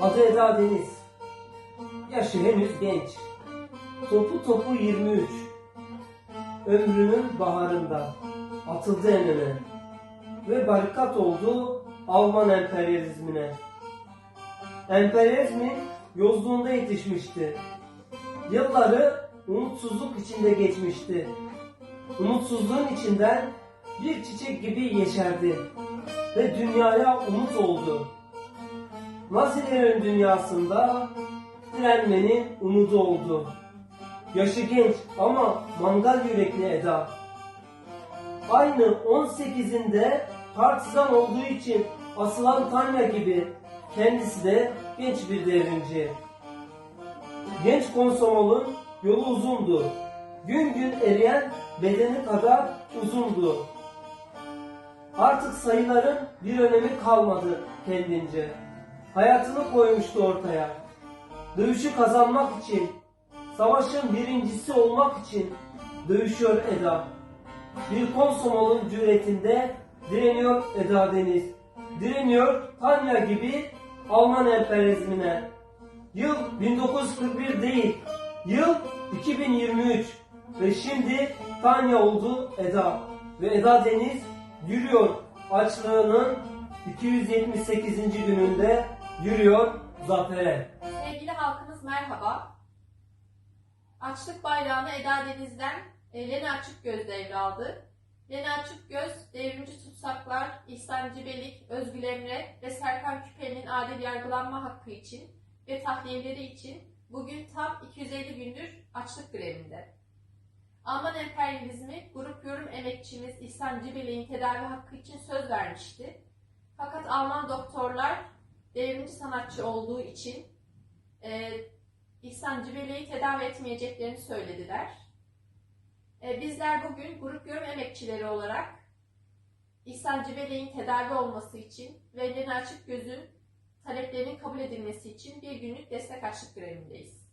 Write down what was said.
Adı Eda Deniz. Yaşı henüz genç. Topu topu 23. Ömrünün baharında atıldı en öne ve barikat oldu Alman emperyalizmine. Emperyalizmin yozluğunda yetişmişti. Yılları umutsuzluk içinde geçmişti. Umutsuzluğun içinden bir çiçek gibi yeşerdi ve dünyaya umut oldu. Nazilerin dünyasında direnmenin umudu oldu. Yaşı genç ama mangal yürekli Eda. Aynı 18'inde partizan olduğu için asılan Tanya gibi kendisi de genç bir devrimci. Genç konsomolun yolu uzundu. Gün gün eriyen bedeni kadar uzundu. Artık sayıların bir önemi kalmadı kendince. Hayatını koymuştu ortaya. Dövüşü kazanmak için, savaşın birincisi olmak için dövüşüyor Eda. Bir konsomolun cüretinde direniyor Eda Deniz. Direniyor Tanya gibi Alman emperyalizmine. Yıl 1941 değil, yıl 2023 ve şimdi Tanya oldu Eda. Ve Eda Deniz yürüyor açlığının 278. gününde yürüyor zafere. Sevgili halkımız merhaba. Açlık bayrağını Eda Deniz'den e, Lena Açıkgöz devraldı. Lena Açıkgöz, devrimci tutsaklar, İhsan Cibelik, Özgül Emre ve Serkan Küpeli'nin adil yargılanma hakkı için ve tahliyeleri için bugün tam 250 gündür açlık grevinde. Alman emperyalizmi grup yorum emekçimiz İhsan Cibelik'in tedavi hakkı için söz vermişti. Fakat Alman doktorlar devrimci sanatçı olduğu için e, İhsan Cibeli'yi tedavi etmeyeceklerini söylediler. E, bizler bugün grup yorum emekçileri olarak İhsan Cibeli'nin tedavi olması için ve Lena Açıkgöz'ün taleplerinin kabul edilmesi için bir günlük destek açlık grevindeyiz.